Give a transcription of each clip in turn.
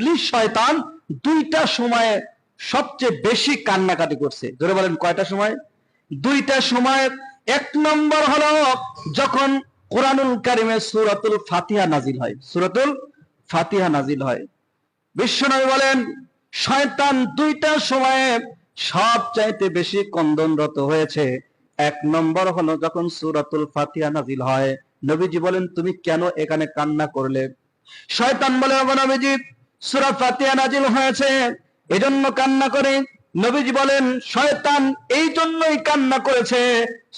ইবলিশ শয়তান দুইটা সময়ে সবচেয়ে বেশি কান্নাকাটি করছে। ধরে বলেন, কয়টা সময়? দুইটা সময়। এক নম্বর হলো যখন কোরআনুল কারিমে সুরাতুল ফাতিহা নাজিল হয়। সুরাতুল ফাতিহা নাজিল হয়। বিশ্বনবী বলেন, শয়তান দুইটা সময়ে সব চাইতে বেশি কন্দনরত হয়েছে। এক নম্বর হলো যখন সুরাতুল ফাতিহা নাজিল হয়। নবীজি বলেন, তুমি কেন এখানে কান্না করলে? শয়তান বলে, "ওগো নবীজি সূরা ফাতিহা নাজিল হয়েছে। এজন্য কান্না করে নবীজি বলেন, শয়তান এই জন্যই কান্না করেছে।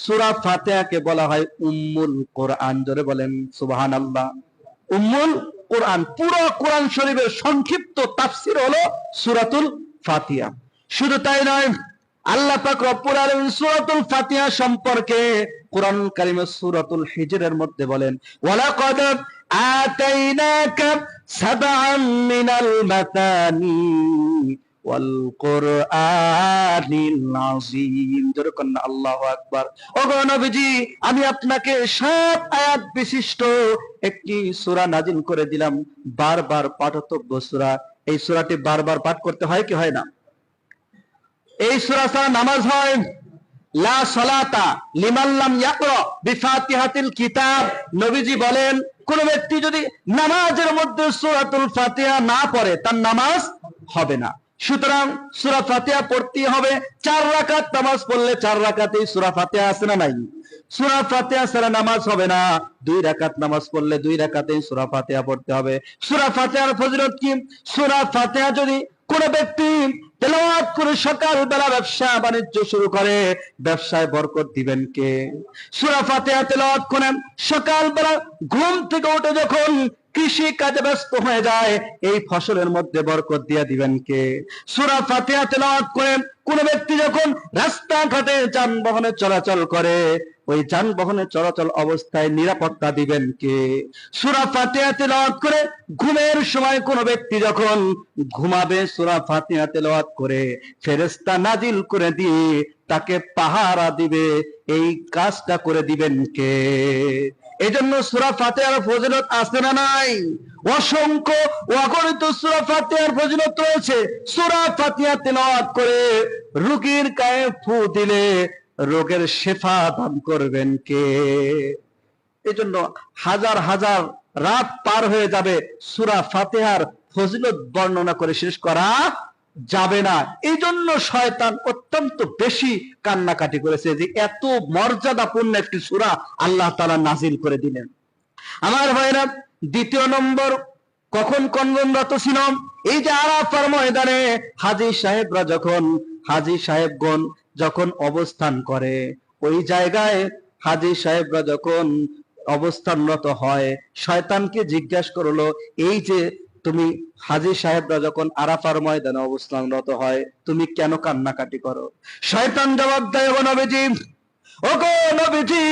সূরা ফাতিহাকে বলা হয় উম্মুল কোরআন। জোরে বলেন, সুবহানাল্লাহ। উম্মুল কোরআন, পুরো কোরআন শরীফের সংক্ষিপ্ত তাফসির হলো সুরাতুল ফাতিয়া শুধু তাই নয়, আল্লাহ পাক রব্বুল আলামিন সূরাতুল ফাতিহা সম্পর্কে কোরআন কারিমের সূরাতুল হিজরের মধ্যে বলেন, ওয়ালাকাদ আল্লাহু আকবার। ওগো নবীজি, আমি আপনাকে সাত আয়াত বিশিষ্ট একটি সূরা নাজিল করে দিলাম। বারবার পাঠতব্য সুরা। এই সূরাটি বারবার পাঠ করতে হয় কি হয় না? এই সুরা ছাড়া নামাজ হয় লা সালাতা লিমান লাম ইয়াকরা বিফাতিহাতিল কিতাব। নবীজি বলেন, কোন ব্যক্তি যদি নামাজের মধ্যে সূরাতুল ফাতিহা না পড়ে, তার নামাজ হবে না। সুতরাং সূরা ফাতিহা পড়তে হবে, চার রাকাত নামাজ পড়লে চার রাকাতেই সূরা ফাতিহা আছে না নাই? সূরা ফাতিহা ছাড়া নামাজ হবে না। দুই রাকাত নামাজ পড়লে দুই রাকাতেই সূরা ফাতিহা পড়তে হবে। সূরা ফাতিহার ফজিলত কি? সূরা ফাতিহা যদি কোন ব্যক্তি তেলাওয়াত করে সকালবেলা ব্যবসা বাণিজ্য শুরু করে, ব্যবসায় বরকত দিবেন কে? সূরা ফাতিহা তেলাওয়াত করেন, সকালবেলা ঘুম থেকে উঠে যখন কৃষি কাজে ব্যস্ত হয়ে যায়, এই ফসলের মধ্যে বরকত দিয়ে দিবেন কে? সূরা ফাতিহা তেলাওয়াত করেন, কোন ব্যক্তি যখন রাস্তাঘাটে যানবাহনে চলাচল করে ওই যানবাহনে চলাচল অবস্থায় নিরাপত্তা দিবেন কে? সূরা ফাতিহা তেলাওয়াত করে ঘুমের সময় কোন ব্যক্তি যখন ঘুমাবে সূরা ফাতিহা তেলাওয়াত করে ফেরেশতা নাজিল করে দিয়ে তাকে পাহারা দিবে, এই কাজটা করে দিবেন কে? এই জন্য সুরা ফাতেহার ফজিলত আছে না নাই? অসংখ্য অগণিত সুরা ফাতেহার ফজিলত রয়েছে। সুরা ফাতিহা তেলাওয়াত করে রোগীর গায়ে ফু দিলে রোগের শেফা দান করবেন কে? এই জন্য হাজার হাজার রাত পার হয়ে যাবে, সুরা ফাতেহার ফজিলত বর্ণনা করে শেষ করা যাবে না। এই জন্য শয়তান অত্যন্ত বেশি কান্নাকাটি করেছে যে এত মর্যাদাপূর্ণ একটি সুরা আল্লাহ তালা নাজিল করে দিলেন। আমার ভাইরা দ্বিতীয় নম্বর, কখন কন্দনরত ছিলাম? এই যে আরাফার ময়দানে হাজি সাহেবরা যখন, হাজি সাহেবগণ যখন অবস্থান করে, ওই জায়গায় হাজি সাহেবরা যখন অবস্থানরত হয়, শয়তানকে জিজ্ঞাসা করল, এই যে তুমি হাজি সাহেবরা যখন আরাফার ময়দানে অবস্থানরত হয়, তুমি কেন কান্নাকাটি করো? শয়তান জবাব দেয় ও নবীজি ও গো নবীজি,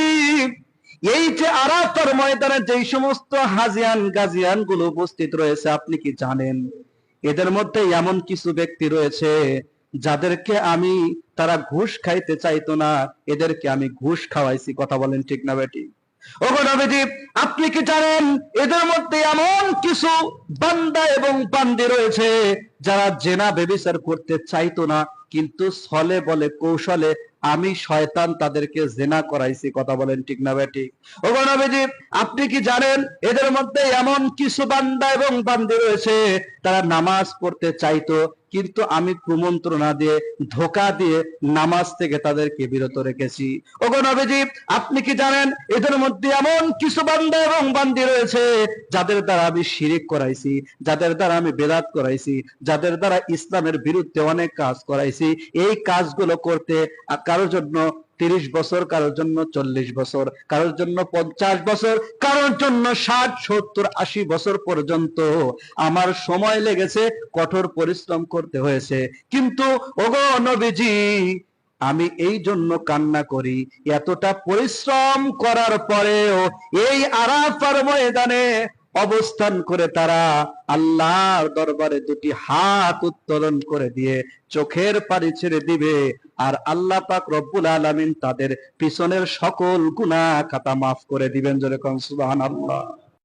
এই যে আরাফার ময়দানে যেই সমস্ত হাজিয়ান গাজিয়ানগুলো উপস্থিত রয়েছে, আপনি কি জানেন? এদের মধ্যে এমন কিছু ব্যক্তি রয়েছে যাদেরকে আমি, তারা ঘুষ খাইতে চাইতো না, এদেরকে আমি ঘুষ খাওয়াইছি। কথা বলেন ঠিক না বেটি? আপনি কি জানেন, এদের মধ্যে এমন কিছু বান্দা এবং বান্দি রয়েছে, যারা জেনা বেবিচার করতে চাইতো না, কিন্তু ছলে বলে কৌশলে আমি শয়তান তাদেরকে জেনা করাইছি। কথা বলেন ঠিক না বেটি? ওগো নবীজি, আপনি কি জানেন, এদের মধ্যে এমন কিছু বান্দা এবং বান্দি রয়েছে, তারা নামাজ পড়তে চাইতো কিন্তু আমি কুমন্ত্রণা দিয়ে, ধোকা দিয়ে নামাজ থেকে তাদেরকে বিরত রেখেছি। ওগো নবীজি, আপনি কি জানেন, এদের মধ্যে এমন কিছু বান্দা এবং বান্দি রয়েছে, যাদের দ্বারা আমি শিরিক করাইছি, যাদের দ্বারা আমি বেদাত করাইছি, যাদের দ্বারা ইসলামের বিরুদ্ধে অনেক কাজ করাইছি। এই কাজগুলো করতে কারোর জন্য তিরিশ বছর, কারোর জন্য চল্লিশ বছর, কারোর জন্য পঞ্চাশ বছর, কারোর জন্য ষাট, সত্তর, আশি বছর পর্যন্ত। আমার সময় লেগেছে, কঠোর পরিশ্রম করতে হয়েছে। কিন্তু ওগো নবীজি, আমি এই জন্য কান্না করি। এতটা পরিশ্রম করার পরেও এই আরাফার ময়দানে অবস্থান করে তারা আল্লাহর দরবারে দুটি হাত উত্তোলন করে দিয়ে চোখের পানি ছেড়ে দিবে। আর আল্লাহ পাক রব্বুল আলামিন তাদের পিছনের সকল গুনাহ খাতা মাফ করে দিবেন যেরকম সুবহানাল্লাহ।